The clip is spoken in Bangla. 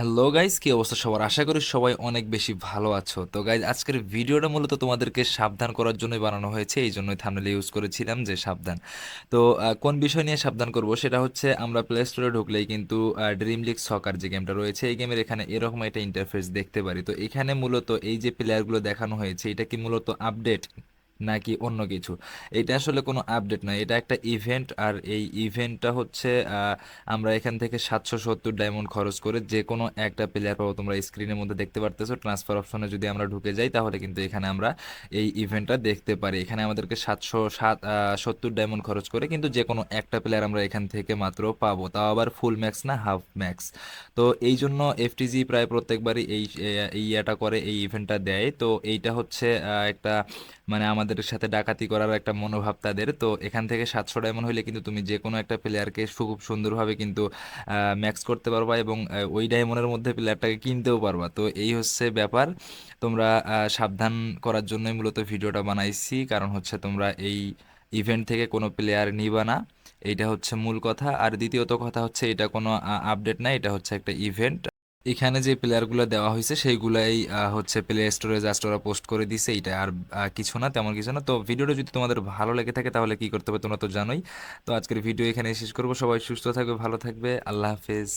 হ্যালো গাইস কি অবস্থা সবার? আশা করি সবাই অনেক বেশি ভালো আছো। তো গাইজ আজকের ভিডিওটা মূলত তোমাদেরকে সাবধান করার জন্যই বানানো হয়েছে, এই জন্যই থামনেল ইউজ করেছিলাম যে সাবধান। তো কোন বিষয় নিয়ে সাবধান করব সেটা হচ্ছে আমরা প্লে স্টোরে ঢুকলেই কিন্তু ড্রিম লিগ সকার যে গেমটা রয়েছে, এই গেমের এখানে এরকম একটা ইন্টারফেস দেখতে পারি। তো, এখানে মূলত এই যে প্লেয়ারগুলো দেখানো হয়েছে, এটা কি মূলত আপডেট নাকি অন্য কিছু? এটা আসলে কোনো আপডেট নয় এটা একটা ইভেন্ট আর এই ইভেন্টটা হচ্ছে আমরা এখান থেকে সাতশো সত্তর ডায়মন্ড খরচ করে যে কোনো একটা প্লেয়ার পাবো। তোমরা স্ক্রিনের মধ্যে দেখতে পারতেছো ট্রান্সফার অপশনে যদি আমরা ঢুকে যাই, তাহলে কিন্তু এখানে আমরা এই ইভেন্টটা দেখতে পারি। এখানে আমাদেরকে সাতশো সাত সত্তর ডায়মন্ড খরচ করে কিন্তু যে কোনো একটা প্লেয়ার আমরা এখান থেকে মাত্র পাবো। তাও আবার ফুল ম্যাক্স না হাফ ম্যাক্স তো এই জন্য এফটিজি প্রায় প্রত্যেকবারই এই ইয়েটা করে, এই ইভেন্টটা দেয়। তো এইটা হচ্ছে একটা মানে আমাদের সাথে ডাকাতি করার একটা মনোভাব তাদের। তো এখান থেকে সাতশো ডায়মন্ড হলে কিন্তু তুমি যে কোনো একটা প্লেয়ারকে খুব সুন্দরভাবে কিন্তু ম্যাক্স করতে পারবা এবং ওই ডায়মন্ডের মধ্যে প্লেয়ারটাকে কিনতেও পারবা। তো এই হচ্ছে ব্যাপার। তোমরা সাবধান করার জন্যই মূলত ভিডিওটা বানাইছি। কারণ হচ্ছে তোমরা এই ইভেন্ট থেকে কোনো প্লেয়ার নিবা না। এইটা হচ্ছে মূল কথা। আর দ্বিতীয়ত কথা হচ্ছে এটা কোনো আপডেট না। এটা হচ্ছে একটা ইভেন্ট এখানে যে প্লেয়ারগুলো দেওয়া হয়েছে, সেইগুলাই হচ্ছে প্লে স্টোরে জাস্ট ওরা পোস্ট করে দিছে। এটা আর কিছু না, তেমন কিছু না। তো ভিডিওটা যদি তোমাদের ভালো লেগে থাকে, তাহলে কি করতে হবে তোমরা তো জানোই। তো আজকের ভিডিও এখানে শেষ করব। সবাই সুস্থ থাকবে, ভালো থাকবে। আল্লাহ হাফেজ।